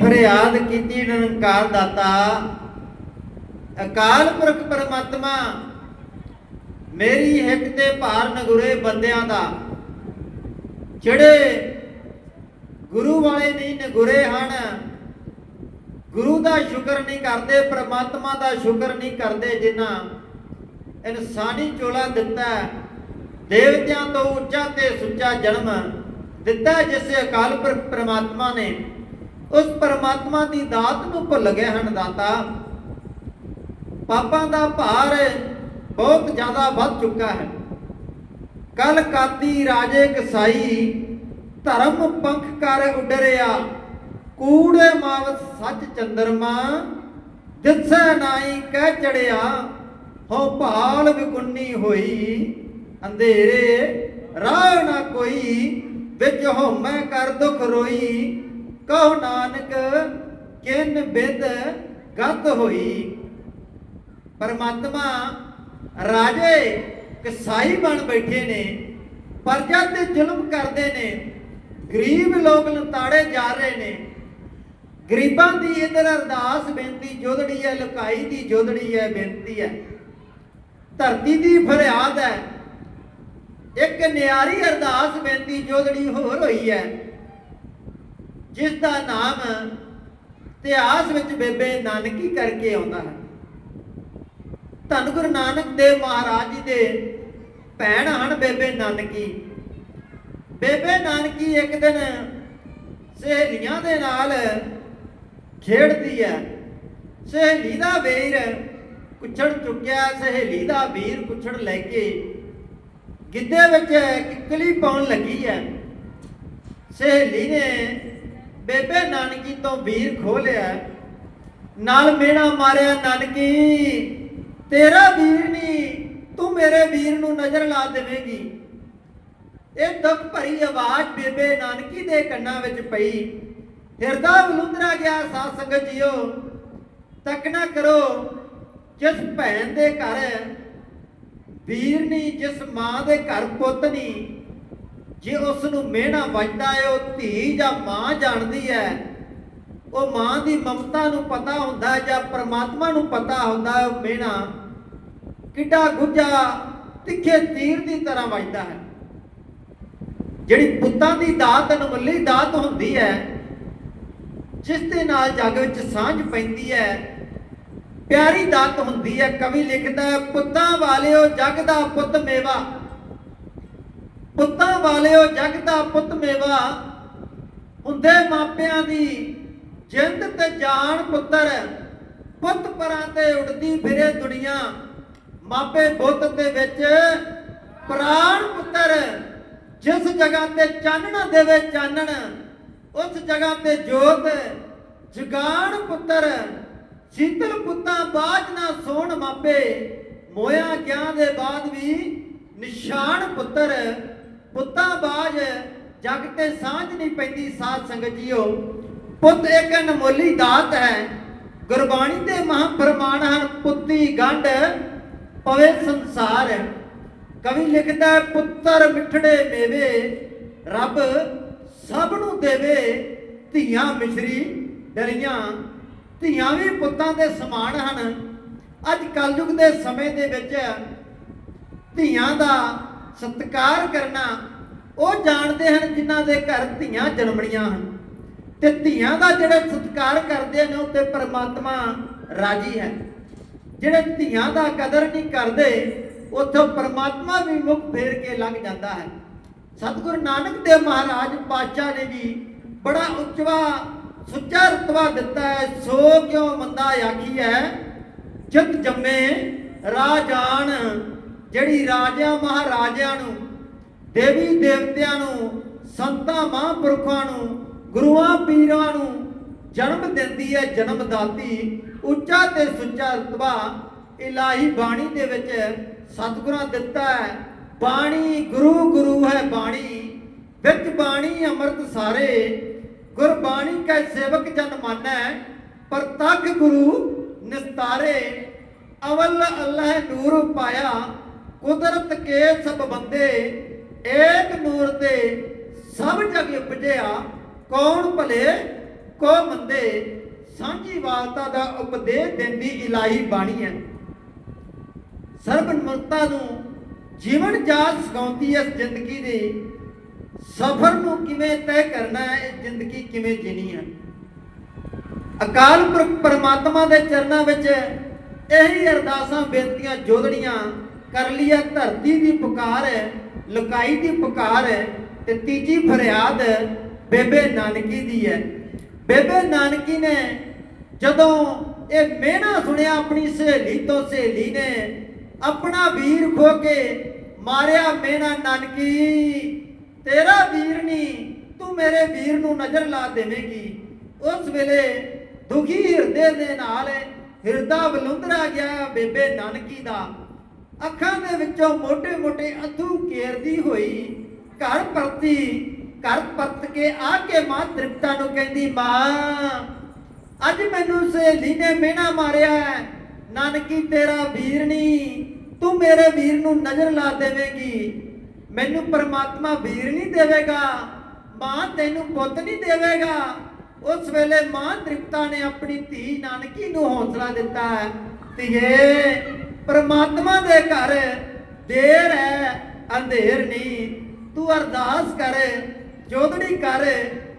ਫਰਿਆਦ ਕੀਤੀ ਨਿਰੰਕਾਰ ਦਾਤਾ। ਅਕਾਲ ਪੁਰਖ ਪਰਮਾਤਮਾ, ਮੇਰੀ ਹਿੱਕ ਤੇ ਭਾਰ ਨਗੁਰੇ ਬੰਦਿਆਂ ਦਾ। ਜਿਹੜੇ ਗੁਰੂ ਵਾਲੇ ਨਹੀਂ ਨਗੁਰੇ ਹਨ, ਗੁਰੂ ਦਾ ਸ਼ੁਕਰ ਨਹੀਂ ਕਰਦੇ, ਪ੍ਰਮਾਤਮਾ ਦਾ ਸ਼ੁਕਰ ਨਹੀਂ ਕਰਦੇ ਜਿਨ੍ਹਾਂ ਇਨਸਾਨੀ ਚੋਲਾ ਦਿੱਤਾ ਦੇਵਤਿਆਂ ਤੋਂ ਉੱਚਾ ਤੇ ਸੁੱਚਾ ਜਨਮ ਦਿੱਤਾ, ਜਿਸੇ ਅਕਾਲ ਪੁਰਖ ਪ੍ਰਮਾਤਮਾ ਨੇ। ਉਸ ਪਰਮਾਤਮਾ ਦੀ ਦਾਤ ਨੂੰ ਭੁੱਲ ਗਏ ਹਨ ਦਾਤਾ। ਪਾਪਾਂ ਦਾ ਭਾਰ ਬਹੁਤ ਜ਼ਿਆਦਾ ਵੱਧ ਚੁੱਕਾ ਹੈ। ਕਲ ਕਾਦੀ ਰਾਜੇ ਕਸਾਈ ਧਰਮ ਪੰਖ ਕਰ ਉਡਰਿਆ। ਕੂੜੇ ਮਾਵਤ ਸੱਚ ਚੰਦਰਮਾ ਦਿੱਸੈ ਨਾਈ ਕਹਿ ਚੜਿਆ ਹੋ ਭਾਲ ਵਿਗੁੰਨੀ ਹੋਈ। ਅੰਧੇਰੇ ਰਾਹ ਨਾ ਕੋਈ, ਵਿੱਚ ਹੋਮੈ ਕਰ ਦੁਖ ਰੋਈ। ਕਹੋ ਨਾਨਕ, ਕਿਨ ਬਿਦ ਗਤ ਹੋਈ? ਪਰਮਾਤਮਾ, ਰਾਜੇ ਕਸਾਈ ਬਣ ਬੈਠੇ ਨੇ, ਪਰਜਾ ਤੇ ਜ਼ੁਲਮ ਕਰਦੇ ਨੇ, ਗਰੀਬ ਲੋਕ ਲਤਾੜੇ ਜਾ ਰਹੇ ਨੇ। ਗਰੀਬਾਂ ਦੀ ਇਧਰ ਅਰਦਾਸ ਬੇਨਤੀ ਜੋਦੜੀ ਹੈ, ਲੁਕਾਈ ਦੀ ਜੋਦੜੀ ਹੈ, ਬੇਨਤੀ ਹੈ। ਧਰਤੀ ਦੀ ਫਰਿਆਦ ਹੈ। ਇੱਕ ਨਿਆਰੀ ਅਰਦਾਸ ਬੇਨਤੀ ਜੋਦੜੀ ਹੋਰ ਹੋਈ ਹੈ। ਜਿਸ ਦਾ ਨਾਮ ਇਤਿਹਾਸ ਵਿੱਚ ਬੇਬੇ ਨਾਨਕੀ ਕਰਕੇ ਆਉਂਦਾ ਹੈ। ਧੰਨ ਗੁਰੂ ਨਾਨਕ ਦੇਵ ਮਹਾਰਾਜ ਜੀ ਦੇ ਭੈਣ ਹਨ ਬੇਬੇ ਨਾਨਕੀ। ਬੇਬੇ ਨਾਨਕੀ ਇੱਕ ਦਿਨ ਸਹੇਲੀਆਂ ਦੇ ਨਾਲ ਖੇਡਦੀ ਹੈ। ਸਹੇਲੀ ਦਾ ਵੀਰ ਕੁਛੜ ਚੁੱਕਿਆ, ਸਹੇਲੀ ਦਾ ਵੀਰ ਕੁਛੜ ਲੈ ਕੇ ਗਿੱਧੇ ਵਿੱਚ ਕਿੱਕਲੀ ਪਾਉਣ ਲੱਗੀ ਹੈ। ਸਹੇਲੀ ਨੇ ਬੇਬੇ ਨਾਨਕੀ ਤੋਂ ਵੀਰ ਖੋਹ ਲਿਆ ਨਾਲ ਮੇਣਾ ਮਾਰਿਆ, ਨਾਨਕੀ, ਤੇਰਾ ਵੀਰ ਨਹੀਂ ਤੂੰ ਮੇਰੇ ਵੀਰ ਨੂੰ ਨਜ਼ਰ ਲਾ ਦੇਵੇਂਗੀ। ਇਹ ਦੁੱਖ ਭਰੀ ਆਵਾਜ਼ ਬੇਬੇ ਨਾਨਕੀ ਦੇ ਕੰਨਾਂ ਵਿੱਚ ਪਈ। ਹਿਰਦਾ ਬਲੁੰਦਰਾ ਗਿਆ, ਸਾਧ ਸੰਗਤ ਜੀਓ, ਤੱਕ ਨਾ ਕਰੋ, ਜਿਸ ਭੈਣ ਦੇ ਘਰ, ਵੀਰ ਨਹੀਂ ਜਿਸ ਮਾਂ ਦੇ ਘਰ ਪੁੱਤ ਨਹੀਂ ਜੇ ਉਸ ਨੂੰ ਮਿਹਣਾ ਵੱਜਦਾ ਹੈ, ਉਹ ਧੀ ਜਾਂ ਮਾਂ ਜਾਣਦੀ ਹੈ। ਉਹ ਮਾਂ ਦੀ ਮਮਤਾ ਨੂੰ ਪਤਾ ਹੁੰਦਾ ਹੈ ਜਾਂ ਪ੍ਰਮਾਤਮਾ ਨੂੰ ਪਤਾ ਹੁੰਦਾ ਹੈ, ਉਹ ਮਿਹਣਾ ਕਿੱਡਾ ਗੁੱਜਾ ਤਿੱਖੇ ਤੀਰ ਦੀ ਤਰ੍ਹਾਂ ਵੱਜਦਾ ਹੈ। ਜਿਹੜੀ ਪੁੱਤਾਂ ਦੀ ਦਾਤ, ਅਨਮੁੱਲੀ ਦਾਤ ਹੁੰਦੀ ਹੈ, ਜਿਸ ਦੇ ਨਾਲ ਜੱਗ ਵਿੱਚ ਸਾਂਝ ਪੈਂਦੀ ਹੈ, ਪਿਆਰੀ ਦਾਤ ਹੁੰਦੀ ਹੈ, ਕਵੀ ਲਿਖਦਾ ਹੈ, ਪੁੱਤਾਂ ਵਾਲਿਓ, ਜਗ ਦਾ ਪੁੱਤ ਮੇਵਾ। ਪੁੱਤਾਂ ਵਾਲਿਓ ਜਗ ਦਾ ਪੁੱਤ ਮੇਵਾ। ਹੁੰਦੇ ਮਾਪਿਆਂ ਦੀ ਜਿੰਦ ਤੇ ਜਾਨ ਪੁੱਤਰ। ਪੁੱਤ ਪਰਾਂ ਤੇ ਉੜਦੀ ਫਿਰੇ ਦੁਨੀਆ। ਮਾਪੇ ਬੁੱਤ ਦੇ ਵਿੱਚ ਪ੍ਰਾਣ ਪੁੱਤਰ। ਜਿਸ ਜਗ੍ਹਾ ਤੇ ਚਾਨਣ ਦੇਵੇ ਚਾਨਣ, ਉਸ ਜਗ੍ਹਾ ਤੇ ਜੋਤ ਜਗਾਨ ਪੁੱਤਰ। ਸ਼ੀਤਲ ਪੁੱਤਾਂ ਬਾਜ ਨਾ ਸੋਣ ਮਾਪੇ। ਮੋਇਆ ਗਿਆਂ ਦੇ ਬਾਅਦ ਵੀ ਨਿਸ਼ਾਨ ਪੁੱਤਰ। ਪੁੱਤਾਂ ਬਾਜ, ਜਗ ਤੇ ਸਾਂਝ ਨਹੀਂ ਪੈਂਦੀ ਸਾਧ ਸੰਗਤ ਜੀਓ। ਪੁੱਤ ਇੱਕ ਅਨਮੋਲੀ ਦਾਤ ਹੈ। ਗੁਰਬਾਣੀ ਦੇ ਮਹਾਪ੍ਰਮਾਣ ਹਨ ਪੁੱਤੀ ਗੰਢ, ਪਵੇ ਸੰਸਾਰ। ਕਵੀ ਲਿਖਦਾ ਪੁੱਤਰ ਮਿੱਠੜੇ ਮੇਵੇ, ਰੱਬ ਸਭ ਨੂੰ ਦੇਵੇ। ਧੀਆਂ ਮਿਸ਼ਰੀ ਡਰੀਆਂ, ਧੀਆਂ ਵੀ ਪੁੱਤਾਂ ਦੇ ਸਮਾਨ ਹਨ। ਅੱਜ ਕਲਯੁਗ ਦੇ ਸਮੇਂ ਦੇ ਵਿੱਚ ਧੀਆਂ ਦਾ ਸਤਿਕਾਰ ਕਰਨਾ, ਉਹ ਜਾਣਦੇ ਹਨ ਜਿਨ੍ਹਾਂ ਦੇ ਘਰ ਧੀਆਂ ਜਨਮਣੀਆਂ ਹਨ। ਤੇ ਧੀਆਂ ਦਾ ਜਿਹੜੇ ਸਤਿਕਾਰ ਕਰਦੇ ਨੇ ਉੱਤੇ ਪਰਮਾਤਮਾ ਰਾਜੀ ਹੈ। ਜਿਹੜੇ ਧੀਆਂ ਦਾ ਕਦਰ ਨਹੀਂ ਕਰਦੇ, ਉੱਥੋਂ ਪਰਮਾਤਮਾ ਵੀ ਮੁਖ ਫੇਰ ਕੇ ਲੰਘ ਜਾਂਦਾ ਹੈ। ਸਤਿਗੁਰੂ ਨਾਨਕ ਦੇਵ ਮਹਾਰਾਜ ਪਾਤਸ਼ਾਹ ਨੇ ਵੀ ਬੜਾ ਉੱਚਵਾ, ਸੁੱਚਾ ਰਤਵਾ ਦਿੱਤਾ ਹੈ, ਸੋ ਕਿਉ ਮੰਦਾ ਆਖੀ ਹੈ ਜਿਤ ਜੰਮੇ ਰਾਜਾਨ ਜਿਹੜੀ ਰਾਜਿਆਂ ਮਹਾਰਾਜਿਆਂ ਨੂੰ, ਦੇਵੀ ਦੇਵਤਿਆਂ ਨੂੰ, ਸੰਤਾਂ ਮਹਾਂਪੁਰਖਾਂ ਨੂੰ, ਗੁਰੂਆਂ ਪੀਰਾਂ ਨੂੰ ਜਨਮ ਦਿੰਦੀ ਹੈ, ਜਨਮ ਦਾਤੀ, ਉੱਚਾ ਤੇ ਸੁੱਚਾ ਰਤਬਾ ਇਲਾਹੀ ਬਾਣੀ ਦੇ ਵਿੱਚ ਸਤਿਗੁਰਾਂ ਦਿੱਤਾ ਹੈ। ਬਾਣੀ ਗੁਰੂ ਗੁਰੂ ਹੈ ਬਾਣੀ, ਵਿੱਚ ਬਾਣੀ ਅੰਮ੍ਰਿਤ ਸਾਰੇ। ਗੁਰਬਾਣੀ ਕੈ ਸੇਵਕ ਜਨ ਮਾਨੈ ਪ੍ਰਤੱਖ ਗੁਰੂ ਨਿਸਤਾਰੇ। ਅਵਲ ਅੱਲਾਹ ਨੂਰ ਪਾਇਆ ਕੁਦਰਤ ਕੇ ਸਭ ਬੰਦੇ, ਏਕ ਨੂਰ ਤੇ ਸਭ ਜਗ ਉਪਜਿਆ, ਕੌਣ ਭਲੇ, ਕੋ ਮੰਦੇ, ਸਾਂਝੀ ਵਾਲਤਾ ਦਾ ਉਪਦੇਸ਼ ਦਿੰਦੀ ਇਲਾਹੀ ਬਾਣੀ ਹੈ। ਸਰਬਨਮਤਾ ਨੂੰ ਜੀਵਨ ਜਾਚ ਸਿਖਾਉਂਦੀ ਹੈ ਜ਼ਿੰਦਗੀ ਦੇ। ਸਫ਼ਰ ਨੂੰ ਕਿਵੇਂ ਤੈਅ ਕਰਨਾ ਹੈ, ਇਹ ਜ਼ਿੰਦਗੀ ਕਿਵੇਂ ਜੀਣੀ ਹੈ? ਅਕਾਲ ਪੁਰਖ ਪਰਮਾਤਮਾ ਦੇ ਚਰਨਾਂ ਵਿੱਚ ਇਹੀ ਅਰਦਾਸਾਂ, ਬੇਨਤੀਆਂ ਜੋਦੜੀਆਂ ਕਰ ਲਿਆ ਧਰਤੀ ਦੀ ਪੁਕਾਰ ਹੈ, ਲੁਕਾਈ ਦੀ ਪੁਕਾਰ ਹੈ ਤੇ ਤੀਜੀ ਫਰਿਆਦ ਬੇਬੇ ਨਾਨਕੀ ਦੀ ਹੈ। ਬੇਬੇ ਨਾਨਕੀ ਨੇ ਜਦੋਂ ਇਹ ਮਿਹਣਾ ਸੁਣਿਆ, ਆਪਣੀ ਸਹੇਲੀ ਤੋਂ ਸਹੇਲੀ ਨੇ, ਆਪਣਾ ਵੀਰ ਖੋ ਕੇ ਮਾਰਿਆ ਮਿਹਣਾ, ਨਾਨਕੀ, ਤੇਰਾ ਵੀਰ ਨਹੀਂ ਤੂੰ ਮੇਰੇ ਵੀਰ ਨੂੰ ਨਜ਼ਰ ਲਾ ਦੇਵੇਂਗੀ। ਉਸ ਵੇਲੇ ਦੁਖੀ ਹਿਰਦੇ ਦੇ ਨਾਲ ਹਿਰਦਾ ਬਲੁੰਦਰਾ ਗਿਆ ਬੇਬੇ ਨਾਨਕੀ ਦਾ। ਅੱਖਾਂ ਦੇ ਵਿੱਚੋਂ ਮੋٹے-ਮੋٹے ਅਥੂ ਕੇਰਦੀ ਹੋਈ ਘਰ ਪਰਤੀ, ਘਰ ਪਰਤ ਕੇ ਆ ਕੇ ਮਾਂ ਤ੍ਰਿਪਤਾ ਨੂੰ ਕਹਿੰਦੀ, ਮਾਂ, ਅੱਜ ਮੈਨੂੰ ਸਹੇਲੀ ਨੇ ਮਿਹਣਾ ਮਾਰਿਆ ਨਾਨਕੀ, ਤੇਰਾ ਵੀਰ ਨਹੀਂ ਤੂੰ ਮੇਰੇ ਵੀਰ ਨੂੰ ਨਜ਼ਰ ਲਾ ਦੇਵੇਂਗੀ। ਮੈਨੂੰ ਪਰਮਾਤਮਾ ਵੀਰ ਨਹੀਂ ਦੇਵੇਗਾ। ਮਾਂ ਤੈਨੂੰ ਪੁੱਤ ਨਹੀਂ ਦੇਵੇਗਾ। ਉਸ ਵੇਲੇ ਮਾਂ ਤ੍ਰਿਪਤਾ ਨੇ ਆਪਣੀ ਧੀ ਨਾਨਕੀ ਨੂੰ ਹੌਸਲਾ ਦਿੱਤਾ ਧੀਏ ਪਰਮਾਤਮਾ ਦੇ ਘਰ ਦੇਰ ਹੈ, ਅੰਧੇਰ ਨਹੀਂ। ਤੂੰ ਅਰਦਾਸ ਕਰ ਜੋਦੜੀ ਕਰ,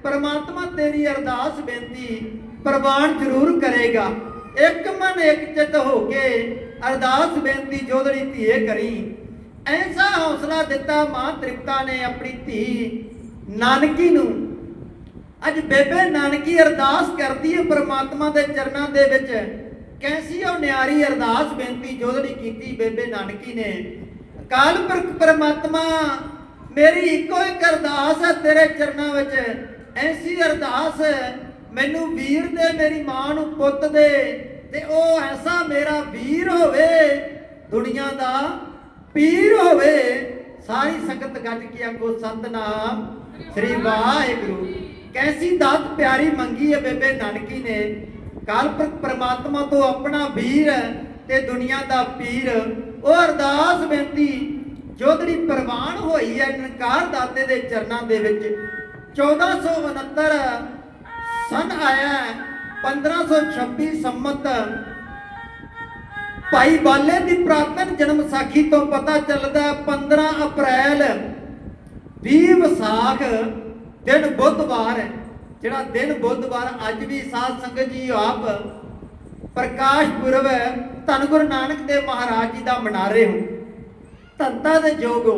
ਪਰਮਾਤਮਾ ਤੇਰੀ ਅਰਦਾਸ ਬੇਨਤੀ ਪ੍ਰਵਾਨ ਜ਼ਰੂਰ ਕਰੇਗਾ। ਇੱਕ ਮਨ, ਇੱਕ ਚਿੱਤ ਹੋ ਕੇ ਅਰਦਾਸ ਬੇਨਤੀ ਜੋਦੜੀ ਧੀਏ ਕਰੀ। ਐਸਾ ਹੌਸਲਾ ਦਿੱਤਾ ਮਾਂ ਤ੍ਰਿਪਤਾ ਨੇ ਆਪਣੀ ਧੀ ਨਾਨਕੀ ਨੂੰ। ਅੱਜ ਬੇਬੇ ਨਾਨਕੀ ਅਰਦਾਸ ਕਰਦੀ ਹੈ ਪ੍ਰਮਾਤਮਾ ਦੇ ਚਰਨਾਂ ਦੇ ਵਿੱਚ। ਕੈਸੀ ਉਹ ਨਿਆਰੀ ਅਰਦਾਸ ਬੇਨਤੀ ਜੋਦੜੀ ਕੀਤੀ ਬੇਬੇ ਨਾਨਕੀ ਨੇ। ਅਕਾਲ ਪੁਰਖ ਪ੍ਰਮਾਤਮਾ, ਮੇਰੀ ਇੱਕੋ ਇੱਕ ਅਰਦਾਸ ਹੈ ਤੇਰੇ ਚਰਨਾਂ ਵਿੱਚ। ਐਸੀ ਅਰਦਾਸ ਮੈਨੂੰ ਵੀਰ ਦੇ, ਮੇਰੀ ਮਾਂ ਨੂੰ ਪੁੱਤ ਦੇ ਤੇ ਉਹ ਐਸਾ ਮੇਰਾ ਵੀਰ ਹੋਵੇ, ਦੁਨੀਆ ਦਾ ਪੀਰ ਹੋਵੇ। ਸਾਰੀ ਸੰਗਤ ਗੱਜ ਕੇ ਆਖੋ ਸਤਨਾਮ ਸ੍ਰੀ ਵਾਹਿਗੁਰੂ। ਕੈਸੀ ਦਾਤ ਪਿਆਰੀ ਮੰਗੀ ਹੈ ਬੇਬੇ ਨਾਨਕੀ ਨੇ। ਕਾਲਪੁਰਖ ਪ੍ਰਮਾਤਮਾ ਤੋਂ ਆਪਣਾ ਵੀਰ ਤੇ ਦੁਨੀਆ ਦਾ ਪੀਰ। ਉਹ ਅਰਦਾਸ ਬੇਨਤੀ ਜੋਦੜੀ ਪ੍ਰਵਾਨ ਹੋਈ ਹੈ ਨਨਕਾਰ ਦਾਤੇ ਦੇ ਚਰਨਾਂ ਦੇ ਵਿੱਚ 1469 ਸਨ ਆਇਆ ਹੈ, 1526 ਸੰਮਤ। ਭਾਈ ਬਾਲੇ ਦੀ ਪ੍ਰਾਤਨ ਜਨਮ ਸਾਖੀ ਤੋਂ ਪਤਾ ਚੱਲਦਾ ਹੈ 15 ਅਪ੍ਰੈਲ 20 ਵਿਸਾਖ ਦਿਨ ਬੁੱਧਵਾਰ ਹੈ। ਜਿਹੜਾ ਦਿਨ ਬੁੱਧਵਾਰ ਅੱਜ ਵੀ ਸਾਧ ਸੰਗਤ ਜੀ ਆਪ ਪ੍ਰਕਾਸ਼ ਪੁਰਬ ਧੰਨ ਗੁਰੂ ਨਾਨਕ ਦੇਵ ਮਹਾਰਾਜ ਜੀ ਦਾ ਮਨਾ ਰਹੇ ਹੋ। ਧੰਤਾ ਦੇ ਜੋਗੋ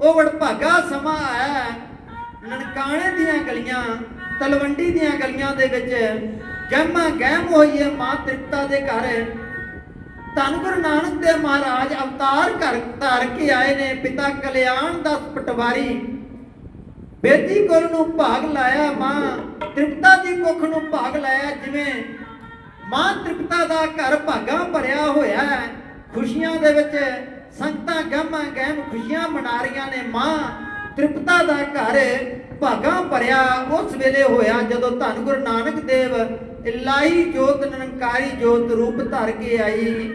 ਉਹ ਵਡਭਾਗਾ ਸਮਾਂ ਹੈ। ਨਨਕਾਣੇ ਦੀਆਂ ਗਲੀਆਂ, ਤਲਵੰਡੀ ਦੀਆਂ ਗਲੀਆਂ ਦੇ ਵਿੱਚ ਗਹਿਮਾ ਗਹਿਮ ਹੋਈ ਹੈ ਮਾਂ ਤ੍ਰਿਪਤਾ ਦੇ ਘਰ। ਧੰਨ ਗੁਰੂ ਨਾਨਕ ਦੇਵ ਮਹਾਰਾਜ ਅਵਤਾਰ ਕਰ ਧਾਰ ਕੇ ਆਏ ਨੇ, ਪਿਤਾ ਕਲਿਆਣ ਦਾ ਪਟਵਾਰੀ। ਬੇਦੀ ਕੁਲ ਨੂੰ ਭਾਗ ਲਾਇਆ ਮਾਂ, ਤ੍ਰਿਪਤਾ ਦੀ ਕੁੱਖ ਨੂੰ ਭਾਗ ਲਾਇਆ ਜਿਵੇਂ। ਮਾਂ ਤ੍ਰਿਪਤਾ ਦਾ ਘਰ ਭਾਗਾਂ ਭਰਿਆ ਹੋਇਆ ਹੈ, ਖੁਸ਼ੀਆਂ ਦੇ ਵਿੱਚ ਸੰਗਤਾਂ ਗਮਾਂ ਗਹਿਮ ਖੁਸ਼ੀਆਂ ਮਨਾ ਰਹੀਆਂ ਨੇ। ਮਾਂ ਤ੍ਰਿਪਤਾ ਦਾ ਘਰ ਭਾਗਾਂ ਭਰਿਆ ਉਸ ਵੇਲੇ ਹੋਇਆ ਜਦੋਂ ਧੰਨ ਗੁਰੂ ਨਾਨਕ ਦੇਵ ਇਲਾਹੀ ਜੋਤ ਨਿਰੰਕਾਰੀ ਜੋਤ ਰੂਪ ਧਰ ਕੇ ਆਈ।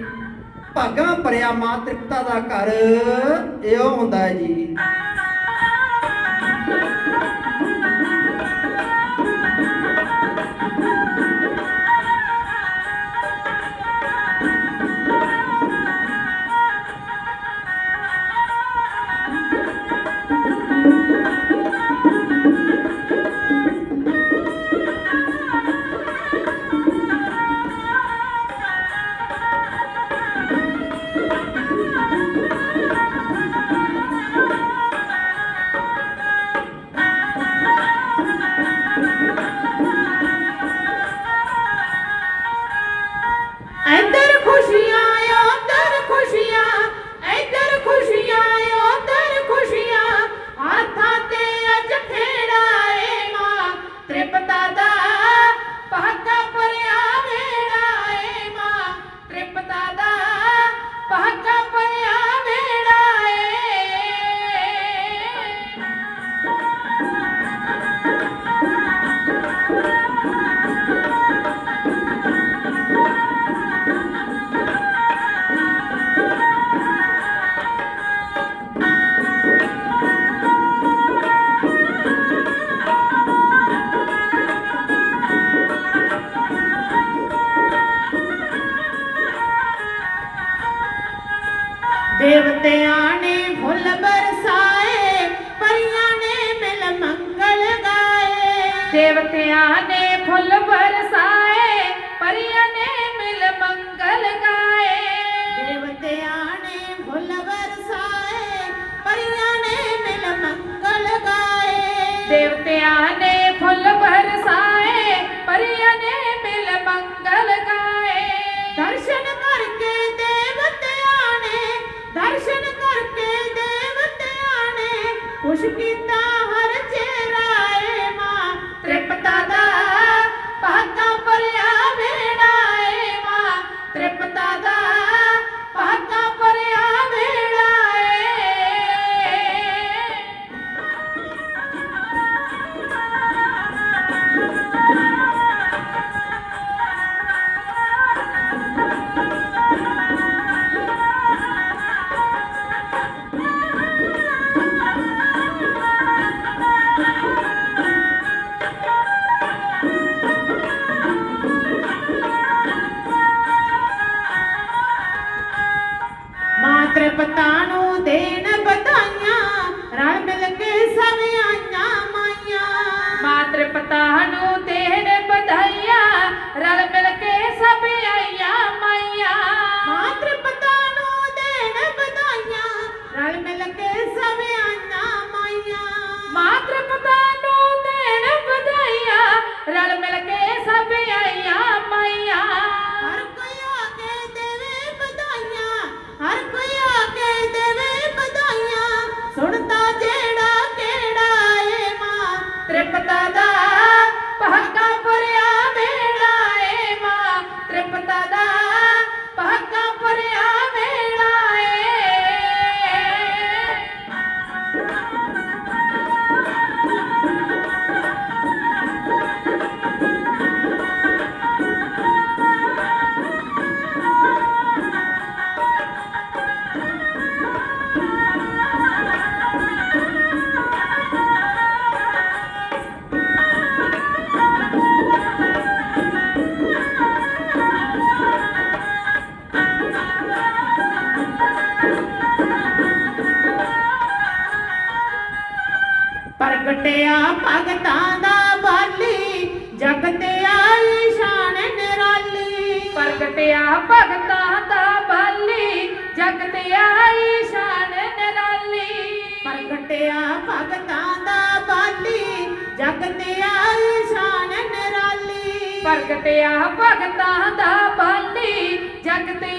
ਭਾਗਾਂ ਭਰਿਆ ਮਾਂ ਤ੍ਰਿਪਤਾ ਦਾ ਘਰ, ਇਹੋ ਹੁੰਦਾ ਜੀ। ਬਾਲੀ ਜਗ ਤੇ ਸ਼ਾਨ ਨਿਰਾਲੀ ਪ੍ਰਗਟਿਆ ਭਗਤਾਂ ਦਾ ਬਾਲੀ। ਜਗ ਤੇ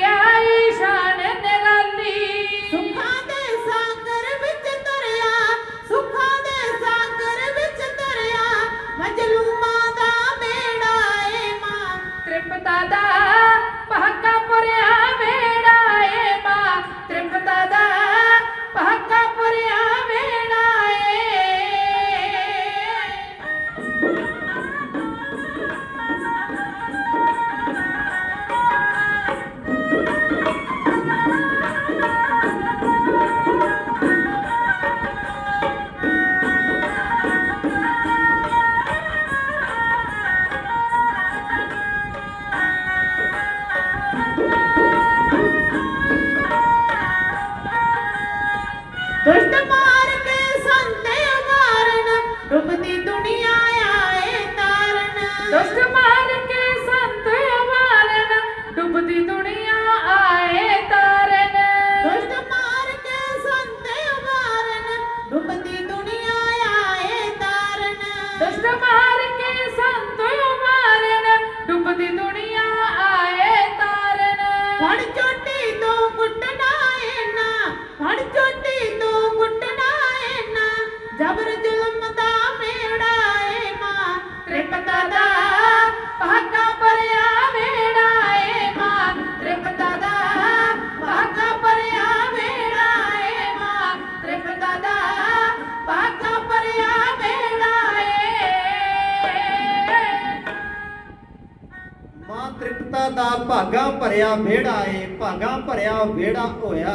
ਮਾਂ ਤ੍ਰਿਪਤਾ ਦਾ ਭਾਗਾ ਭਰਿਆ ਵਿਹੜਾ ਏ, ਭਾਗਾ ਭਰਿਆ ਵਿਹੜਾ ਹੋਇਆ।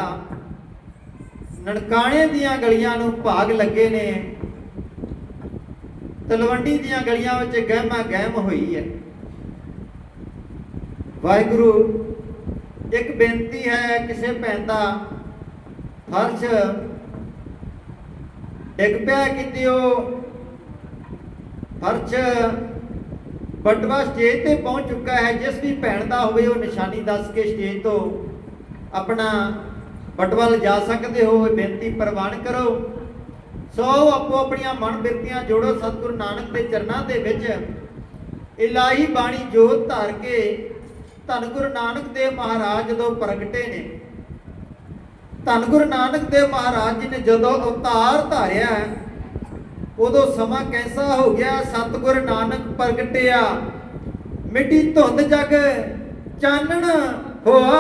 ਨਨਕਾਣੇ ਦੀਆਂ ਗਲੀਆਂ ਨੂੰ ਭਾਗ ਲੱਗੇ ਨੇ। ਤਲਵੰਡੀ ਦੀਆਂ ਗਲੀਆਂ ਵਿੱਚ ਗਹਿਮਾ ਗਹਿਮ ਹੋਈ ਹੈ ਵਾਹਿਗੁਰੂ, ਇੱਕ ਬੇਨਤੀ ਹੈ ਕਿਸੇ ਭੈਣ ਦਾ। ਫਰਸ਼ ਡਿੱਗ ਪਿਆ ਕਿਤੇ ਉਹ? ਫਰਸ਼ ਬਟਵਾ ਸਟੇਜ ਤੇ ਪਹੁੰਚ ਚੁੱਕਾ ਹੈ, ਜਿਸ ਵੀ ਭੈਣ ਦਾ ਹੋਵੇ, ਉਹ ਨਿਸ਼ਾਨੀ ਦੱਸ ਕੇ ਸਟੇਜ ਤੋਂ ਆਪਣਾ ਬਟਵਾ ਲਿਜਾ ਸਕਦੇ ਹੋ, ਇਹ ਬੇਨਤੀ ਪ੍ਰਵਾਨ ਕਰੋ। ਸੋ ਆਪੋ ਆਪਣੀਆਂ ਮਨ ਬਿਰਤੀਆਂ ਜੋੜੋ, ਸਤਿਗੁਰੂ ਨਾਨਕ ਦੇ ਚਰਨਾਂ ਦੇ ਵਿੱਚ। ਇਲਾਹੀ ਬਾਣੀ ਜੋਤ ਧਾਰ ਕੇ ਧੰਨ ਗੁਰੂ ਨਾਨਕ ਦੇਵ ਮਹਾਰਾਜ ਜਦੋਂ ਪ੍ਰਗਟੇ ਨੇ। ਧੰਨ ਗੁਰੂ ਨਾਨਕ ਦੇਵ ਮਹਾਰਾਜ ਜੀ ਨੇ ਜਦੋਂ ਅਵਤਾਰ ਧਾਰਿਆ ਉਦੋਂ ਸਮਾਂ ਕੈਸਾ ਹੋ ਗਿਆ? ਸਤਿਗੁਰ ਨਾਨਕ ਪ੍ਰਗਟਿਆ। ਮਿੱਟੀ ਧੁੰਦ ਜਗ ਚਾਨਣ ਹੋਆ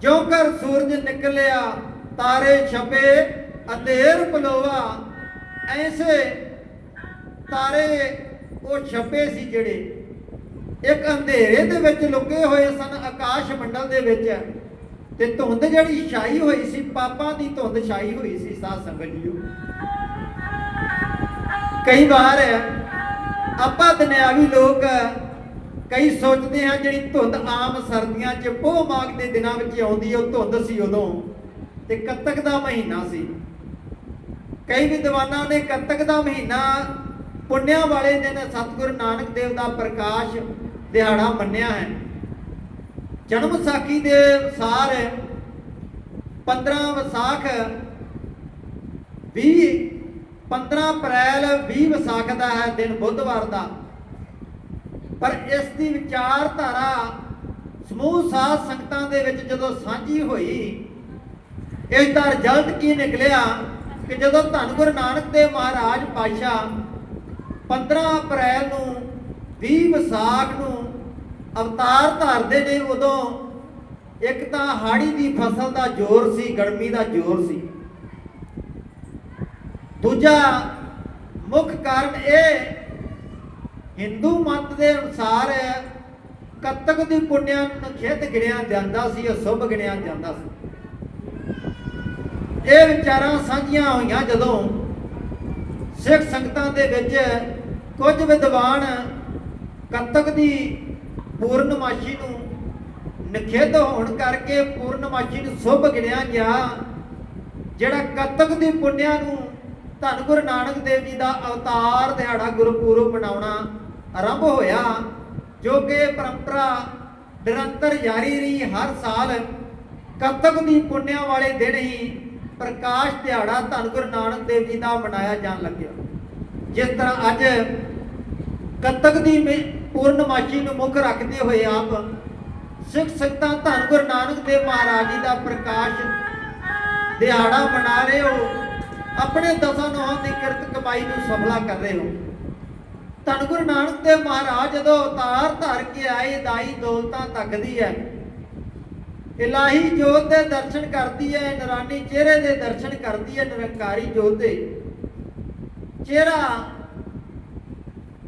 ਜਿਉ ਕਰ ਸੂਰਜ ਨਿਕਲਿਆ, ਤਾਰੇ ਛਪੇ, ਅੰਧੇਰ ਪਲੋਆ। ਐਸੇ ਤਾਰੇ ਉਹ ਛਪੇ ਸੀ ਜਿਹੜੇ ਇੱਕ ਅੰਧੇਰੇ ਦੇ ਵਿੱਚ ਲੁਕੇ ਹੋਏ ਸਨ ਆਕਾਸ਼ ਮੰਡਲ ਦੇ ਵਿੱਚ। ਤੇ ਧੁੰਦ ਜਿਹੜੀ ਛਾਈ ਹੋਈ ਸੀ, ਪਾਪਾਂ ਦੀ ਧੁੰਦ ਛਾਈ ਹੋਈ ਸੀ, ਸਾਧ ਸੰਗਤ ਜੀਓ। ਕਈ ਵਾਰ ਆਪਾਂ ਦੁਨਿਆਵੀ ਲੋਕ ਕਈ ਸੋਚਦੇ ਹਾਂ ਜਿਹੜੀ ਧੁੰਦ ਆਮ ਸਰਦੀਆਂ 'ਚ ਪੋਹ ਮਾਘ ਦੇ ਦਿਨਾਂ ਵਿੱਚ ਆਉਂਦੀ ਉਹ ਧੁੰਦ ਸੀ ਉਦੋਂ ਤੇ ਕੱਤਕ ਦਾ ਮਹੀਨਾ ਸੀ। ਕਈ ਵਿਦਵਾਨਾਂ ਨੇ ਕੱਤਕ ਦਾ ਮਹੀਨਾ ਪੁੰਨਿਆਂ ਵਾਲੇ ਦਿਨ ਸਤਿਗੁਰੂ ਨਾਨਕ ਦੇਵ ਦਾ ਪ੍ਰਕਾਸ਼ ਦਿਹਾੜਾ ਮੰਨਿਆ ਹੈ। ਜਨਮ ਸਾਖੀ ਦੇ ਅਨੁਸਾਰ 15 ਵਿਸਾਖ 20 15 ਅਪ੍ਰੈਲ 20 ਵਿਸਾਖ ਦਾ ਹੈ ਦਿਨ ਬੁੱਧਵਾਰ ਦਾ। ਪਰ ਇਸ ਦੀ ਵਿਚਾਰਧਾਰਾ ਸਮੂਹ ਸਾਧ ਸੰਗਤਾਂ ਦੇ ਵਿੱਚ ਜਦੋਂ ਸਾਂਝੀ ਹੋਈ, ਇਸ ਦਾ ਰਿਜ਼ਲਟ ਕੀ ਨਿਕਲਿਆ ਕਿ ਜਦੋਂ ਧੰਨ ਗੁਰੂ ਨਾਨਕ ਦੇਵ ਮਹਾਰਾਜ ਪਾਤਸ਼ਾਹ 15 ਅਪ੍ਰੈਲ ਨੂੰ 20 ਵਿਸਾਖ ਨੂੰ ਅਵਤਾਰ ਧਾਰਦੇ ਨੇ, ਉਦੋਂ ਇੱਕ ਤਾਂ ਹਾੜੀ ਦੀ ਫਸਲ ਦਾ ਜ਼ੋਰ ਸੀ, ਗਰਮੀ ਦਾ ਜ਼ੋਰ ਸੀ। ਦੂਜਾ ਮੁੱਖ ਕਾਰਨ ਇਹ ਹਿੰਦੂ ਮਤ ਦੇ ਅਨੁਸਾਰ ਕੱਤਕ ਦੀ ਪੁੰਨਿਆ ਨਖੇਤ ਗਿਣਿਆ ਜਾਂਦਾ ਸੀ, ਅਸ਼ੁਭ ਗਿਣਿਆ ਜਾਂਦਾ ਸੀ। ਇਹ ਵਿਚਾਰਾਂ ਸਾਂਝੀਆਂ ਹੋਈਆਂ ਜਦੋਂ ਸਿੱਖ ਸੰਗਤਾਂ ਦੇ ਵਿੱਚ ਕੁਝ ਵਿਦਵਾਨ ਕੱਤਕ ਦੀ ਪੂਰਨਮਾਸ਼ੀ ਨੂੰ ਨਖੇਧ ਹੋਣ ਕਰਕੇ ਪੂਰਨਮਾਸ਼ੀ ਨੂੰ ਸ਼ੁਭ ਗਿਣਿਆ ਗਿਆ, ਜਿਹੜਾ ਕੱਤਕ ਦੀ ਪੁੰਨਿਆ ਨੂੰ ਧੰਨ ਗੁਰੂ ਨਾਨਕ ਦੇਵ ਜੀ ਦਾ ਅਵਤਾਰ ਦਿਹਾੜਾ ਗੁਰਪੁਰਬ ਮਨਾਉਣਾ ਆਰੰਭ ਹੋਇਆ, ਜੋ ਕਿ ਪਰੰਪਰਾ ਨਿਰੰਤਰ ਜਾਰੀ ਰਹੀ ਹਰ ਸਾਲ। ਕੱਤਕ ਦੀ ਪੁੰਨਿਆ ਵਾਲੇ ਦਿਨ ਹੀ ਪ੍ਰਕਾਸ਼ ਦਿਹਾੜਾ ਧੰਨ ਗੁਰੂ ਨਾਨਕ ਦੇਵ ਜੀ ਦਾ ਮਨਾਇਆ ਜਾਣ ਲੱਗਿਆ। ਜਿਸ ਤਰ੍ਹਾਂ ਅੱਜ ਕੱਤਕ ਦੀ ਮੇ- ਪੂਰਨਮਾਸ਼ੀ ਨੂੰ ਮੁੱਖ ਰੱਖਦੇ ਹੋਏ ਆਪ ਸਿੱਖ ਸੰਗਤਾਂ ਧੰਨ ਗੁਰੂ ਨਾਨਕ ਦੇਵ ਮਹਾਰਾਜ ਜੀ ਦਾ ਪ੍ਰਕਾਸ਼ ਦਿਹਾੜਾ ਮਨਾ ਰਹੇ ਹੋ। ਆਪਣੇ ਦਸਾਂ ਨੌਹਾਂ ਦੀ ਕਿਰਤ ਕਮਾਈ ਨੂੰ ਸਫਲਾ ਕਰ ਰਹੇ ਹੋ। ਧੰਨ ਗੁਰੂ ਨਾਨਕ ਦੇਵ ਮਹਾਰਾਜ, ਜਦੋਂ ਅਵਤਾਰ ਧਾਰ ਕੇ ਆਏ, ਦਾਈ ਦੌਲਤਾਂ ਤੱਕਦੀ ਹੈ। ਇਲਾਹੀ ਜੋਤ ਦੇ ਦਰਸ਼ਨ ਕਰਦੀ ਹੈ, ਨਰਾਨੀ ਚਿਹਰੇ ਦੇ ਦਰਸ਼ਨ ਕਰਦੀ ਹੈ, ਨਿਰੰਕਾਰੀ ਜੋਤ ਦੇ। ਚਿਹਰਾ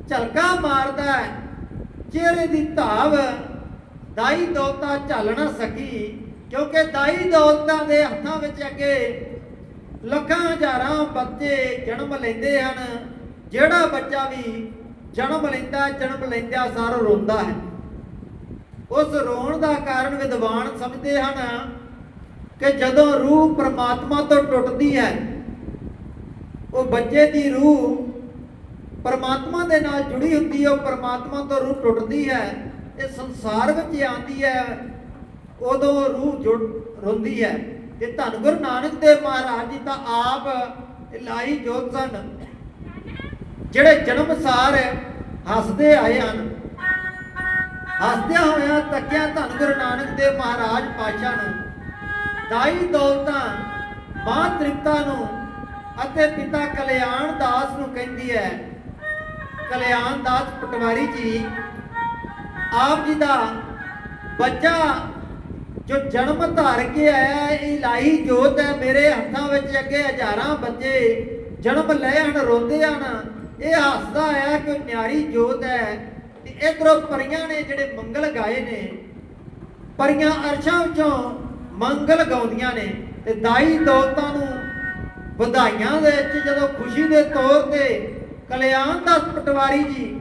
ਝਲਕਾ ਮਾਰਦਾ ਹੈ, ਚਿਹਰੇ ਦੀ ਧਾਵ ਦਾਈ ਦੌਲਤਾਂ ਝੱਲ ਨਾ ਸਕੀ, ਕਿਉਂਕਿ ਦਾਈ ਦੌਲਤਾਂ ਦੇ ਹੱਥਾਂ ਵਿੱਚ ਅੱਗੇ ਲੱਖਾਂ ਹਜ਼ਾਰਾਂ ਬੱਚੇ ਜਨਮ ਲੈਂਦੇ ਹਨ। ਜਿਹੜਾ ਬੱਚਾ ਵੀ ਜਨਮ ਲੈਂਦਾ, ਜਨਮ ਲੈਂਦਿਆਂ ਸਾਰ ਰੋਂਦਾ ਹੈ। ਉਸ ਰੋਣ ਦਾ ਕਾਰਨ ਵਿਦਵਾਨ ਸਮਝਦੇ ਹਨ ਕਿ ਜਦੋਂ ਰੂਹ ਪਰਮਾਤਮਾ ਤੋਂ ਟੁੱਟਦੀ ਹੈ, ਉਹ ਬੱਚੇ ਦੀ ਰੂਹ ਪਰਮਾਤਮਾ ਦੇ ਨਾਲ ਜੁੜੀ ਹੁੰਦੀ ਹੈ, ਉਹ ਪਰਮਾਤਮਾ ਤੋਂ ਰੂਹ ਟੁੱਟਦੀ ਹੈ, ਇਹ ਸੰਸਾਰ ਵਿੱਚ ਆਉਂਦੀ ਹੈ, ਉਦੋਂ ਰੂਹ ਜੁੜ ਰੋਂਦੀ ਹੈ। ਤੇ ਧੰਨ ਗੁਰੂ ਨਾਨਕ ਦੇਵ ਮਹਾਰਾਜ ਜੀ ਤਾਂ ਆਪ ਇਲਾਹੀ ਜੋਤ ਸਨ। ਜਿਹੜੇ ਜਨਮ ਸਾਰ ਹੱਸਦੇ ਆਏ ਹਨ। ਹੱਸਦਿਆਂ ਹੋਇਆਂ ਤੱਕਿਆ ਧੰਨ ਗੁਰੂ ਨਾਨਕ ਦੇਵ ਮਹਾਰਾਜ ਪਾਤਸ਼ਾਹ ਨੂੰ। ਦਾਈ ਦੌਲਤਾਂ ਮਾਂ ਤ੍ਰਿਪਤਾ ਨੂੰ ਅਤੇ ਪਿਤਾ ਕਲਿਆਣ ਦਾਸ ਨੂੰ ਕਹਿੰਦੀ ਹੈ, ਕਲਿਆਣ ਦਾਸ ਪਟਵਾਰੀ ਜੀ, ਆਪ ਜੀ ਦਾ ਬੱਚਾ ਜੋ ਜਨਮ ਧਾਰ ਕੇ ਆਇਆ ਇਹ ਇਲਾਹੀ ਜੋਤ ਹੈ। ਮੇਰੇ ਹੱਥਾਂ ਵਿੱਚ ਅੱਗੇ ਹਜ਼ਾਰਾਂ ਬੱਚੇ ਜਨਮ ਲੈ ਹਨ, ਰੋਂਦੇ ਹਨ। ਇਹ ਹੱਸਦਾ ਆਇਆ ਕਿ ਨਿਆਰੀ ਜੋਤ ਹੈ। ਤੇ ਇਧਰੋਂ ਪਰੀਆਂ ਨੇ ਜਿਹੜੇ ਮੰਗਲ ਗਾਏ ਨੇ, ਪਰੀਆਂ ਅਰਸ਼ਾਂ ਵਿੱਚੋਂ ਮੰਗਲ ਗਾਉਂਦੀਆਂ ਨੇ ਤੇ ਦਾਈ ਦੌਲਤਾਂ ਨੂੰ ਵਧਾਈਆਂ ਦੇ ਵਿੱਚ ਜਦੋਂ ਖੁਸ਼ੀ ਦੇ ਤੌਰ ਤੇ ਕਲਿਆਣ ਦਾ ਪਟਵਾਰੀ ਜੀ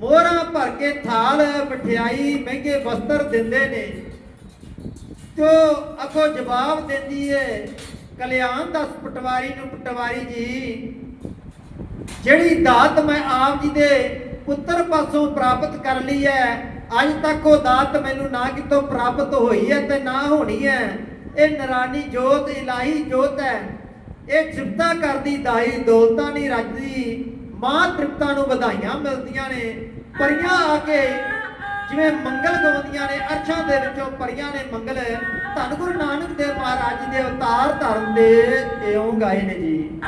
ਮੋਹਰਾਂ ਭਰ ਕੇ ਥਾਲ, ਮਠਿਆਈ, ਮਹਿੰਗੇ ਵਸਤਰ ਦਿੰਦੇ ਨੇ। ਤੋ ਅੱਗੋਂ ਜਵਾਬ ਦਿੰਦੀ ਏ, ਕਲਿਆਣ ਦਾ ਪਟਵਾਰੀ ਨੂੰ ਪਟਵਾਰੀ ਜੀ, ਜਿਹੜੀ ਦਾਤ ਮੈਂ ਆਪ ਜੀ ਦੇ ਪੁੱਤਰ ਪਾਸੋਂ ਪ੍ਰਾਪਤ ਕਰ ਲਈ ਹੈ ਅੱਜ ਤੱਕ ਉਹ ਦਾਤ ਮੈਨੂੰ ਨਾ ਕਿਤੋਂ ਪ੍ਰਾਪਤ ਹੋਈ ਹੈ ਤੇ ਨਾ ਹੋਣੀ ਹੈ ਇਹ ਨਰਾਨੀ ਜੋਤ, ਇਲਾਹੀ ਜੋਤ ਹੈ ਇਹ ਤ੍ਰਿਪਤਾ ਕਰਦੀ ਦਾਈ ਦੌਲਤਾਂ ਨਹੀਂ ਰੱਜਦੀ। ਮਾਂ ਤ੍ਰਿਪਤਾ ਨੂੰ ਵਧਾਈਆਂ ਮਿਲਦੀਆਂ ਨੇ। ਪਰੀਆਂ ਆ ਕੇ ਜਿਵੇਂ ਮੰਗਲ ਗਾਉਂਦੀਆਂ ਨੇ, ਅਰਸ਼ਾਂ ਦੇ ਵਿੱਚੋਂ ਪਰੀਆਂ ਨੇ ਮੰਗਲ। ਧੰਨ ਗੁਰੂ ਨਾਨਕ ਦੇਵ ਮਹਾਰਾਜ ਜੀ ਦੇ ਅਵਤਾਰ ਧਰਨ ਦੇ ਇਉਂ ਗਾਏ ਨੇ ਜੀ।